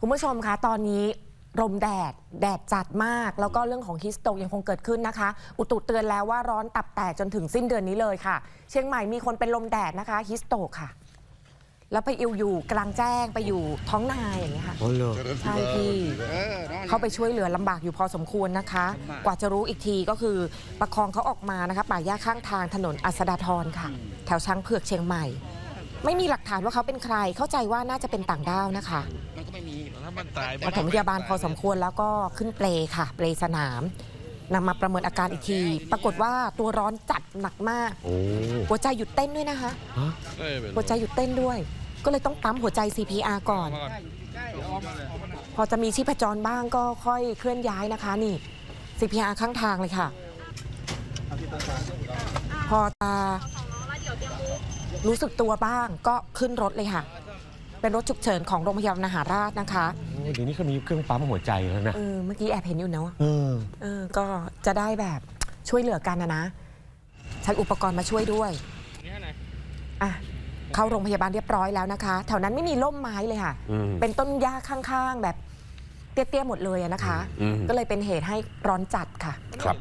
คุณผู้ชมคะตอนนี้ลมแดด แดดจัดมาก แล้วก็เรื่องของฮิสโตกยังคงเกิดขึ้นนะคะ อุตุเตือนแล้วว่าร้อนตับแตกจนถึงสิ้นเดือนนี้เลยค่ะ เชียงใหม่มีคนเป็นลมแดดนะคะฮิสโตกค่ะ แล้วไปอิวอยู่กลางแจ้งไปอยู่ท้องนาอย่างเงี้ยค่ะอ๋อเหรอใช่พี่เขาไปช่วยเหลือลำบากอยู่พอสมควรนะคะ กว่าจะรู้อีกทีก็คือประคองเขาออกมานะคะป่าหญ้าข้างทางถนนอัสดาทรค่ะ แถวช้างเผือกเชียงใหม่ ไม่มีหลักฐานว่าเขาเป็นใคร เข้าใจว่าน่าจะเป็นต่างด้าวนะคะมันก็ไม่มีถ้ามันตายปฐมพยาบาลพอสมควรแล้วก็ขึ้นเปลค่ะ เปลสนามนำมาประเมินอาการอีกที ปรากฏว่าตัวร้อนจัดหนักมาก โอ้หัวใจหยุดเต้นด้วยนะคะฮะหัวใจหยุดเต้นด้วย ก็เลยต้องปั๊มหัวใจ CPR ก่อนพอจะมีชีพจรบ้างก็ค่อยเคลื่อนย้ายนะคะนี่ CPR ข้างทางเลยค่ะ พอตา รู้สึกตัวบ้างก็ขึ้นรถเลยค่ะ เป็นรถฉุกเฉินของโรงพยาบาลมหาราชนะคะโอ้เดี๋ยวนี้เขามีเครื่องปั๊มหัวใจแล้วนะเออเมื่อกี้แอบเห็นอยู่เนาะเออเออก็จะได้แบบช่วยเหลือกันนะนะใช้อุปกรณ์มาช่วยด้วยอะเข้าโรงพยาบาลเรียบร้อยแล้วนะคะแถวนั้นไม่มีร่มไม้เลยค่ะ อืม เป็นต้นหญ้าข้างๆ แบบเตี้ยๆหมดเลยอะนะคะ อืม ก็เลยเป็นเหตุให้ร้อนจัดค่ะ ครับ